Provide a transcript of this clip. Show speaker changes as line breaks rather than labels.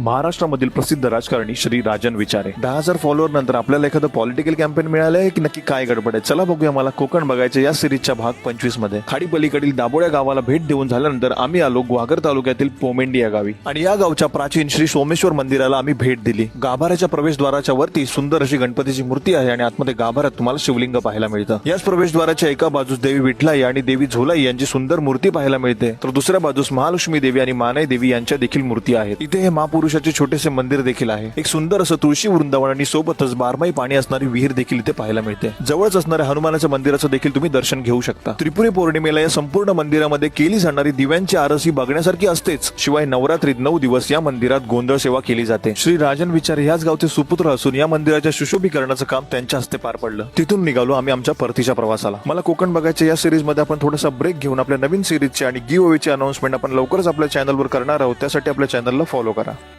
महाराष्ट्रामधील प्रसिद्ध राजकारणी श्री राजन विचारे. दहा हजार फॉलोअर नंतर आपल्याला एखादं पॉलिटिकल कॅम्पेन मिळालंय की नक्की काय गडबड आहे? चला बघूया मला कोकण बघायचं या सिरीजच्या भाग पंचवीसमध्ये. खाडी पलीकडील दाबोळ्या गावाला भेट देऊन झाल्यानंतर आम्ही आलो ग्वागर तालुक्यातील पोमेंडी या गावी. आणि या गावच्या प्राचीन श्री सोमेश्वर मंदिराला आम्ही भेट दिली. गाभाऱ्याच्या प्रवेशद्वाराच्या वरती सुंदर अशी गणपतीची मूर्ती आहे आणि आतमध्ये गाभाऱ्यात तुम्हाला शिवलिंग पाहायला मिळतं. याच प्रवेशद्वाराच्या एका बाजूस देवी विठलाई आणि देवी झोलाई यांची सुंदर मूर्ती पाहायला मिळते. तर दुसऱ्या बाजूस महालक्ष्मी देवी आणि मानाई देवी यांच्या देखील मूर्ती आहेत. इथे हे महापुरुषाचे छोटेसे मंदिर देखील आहे. एक सुंदर असं तुळशी वृंदावन आणि सोबतच बारमाही पाणी असणारी विहीर देखील इथे पाहायला मिळते. जवळच असणाऱ्या हनुमानाच्या मंदिराचं देखील तुम्ही दर्शन घेऊ शकता. त्रिपुरी पौर्णिमेला या संपूर्ण मंदिरामध्ये केली जाणारी दिव्यांची आरस ही बघण्यासारखी असतेच. शिवाय नवरात्रीत नऊ दिवस या मंदिरात गोंधळ सेवा केली जाते. श्री राजन विचार ह्याच गावचे सुपुत्र असून या मंदिराच्या सुशोभीकरणाचं काम त्यांच्या हस्ते पार पडलं. तिथून निघालो आम्ही आमच्या परतीच्या प्रवासाला. मला कोकण बघायच्या या सिरीजमध्ये आपण थोडासा ब्रेक घेऊन आपल्या नवीन सिरीजचे आणि गिव अवेची अनाउन्समेंट आपण लवकरच आपल्या चॅनलवर करणार आहोत. त्यासाठी आपल्या चॅनलला फॉलो करा.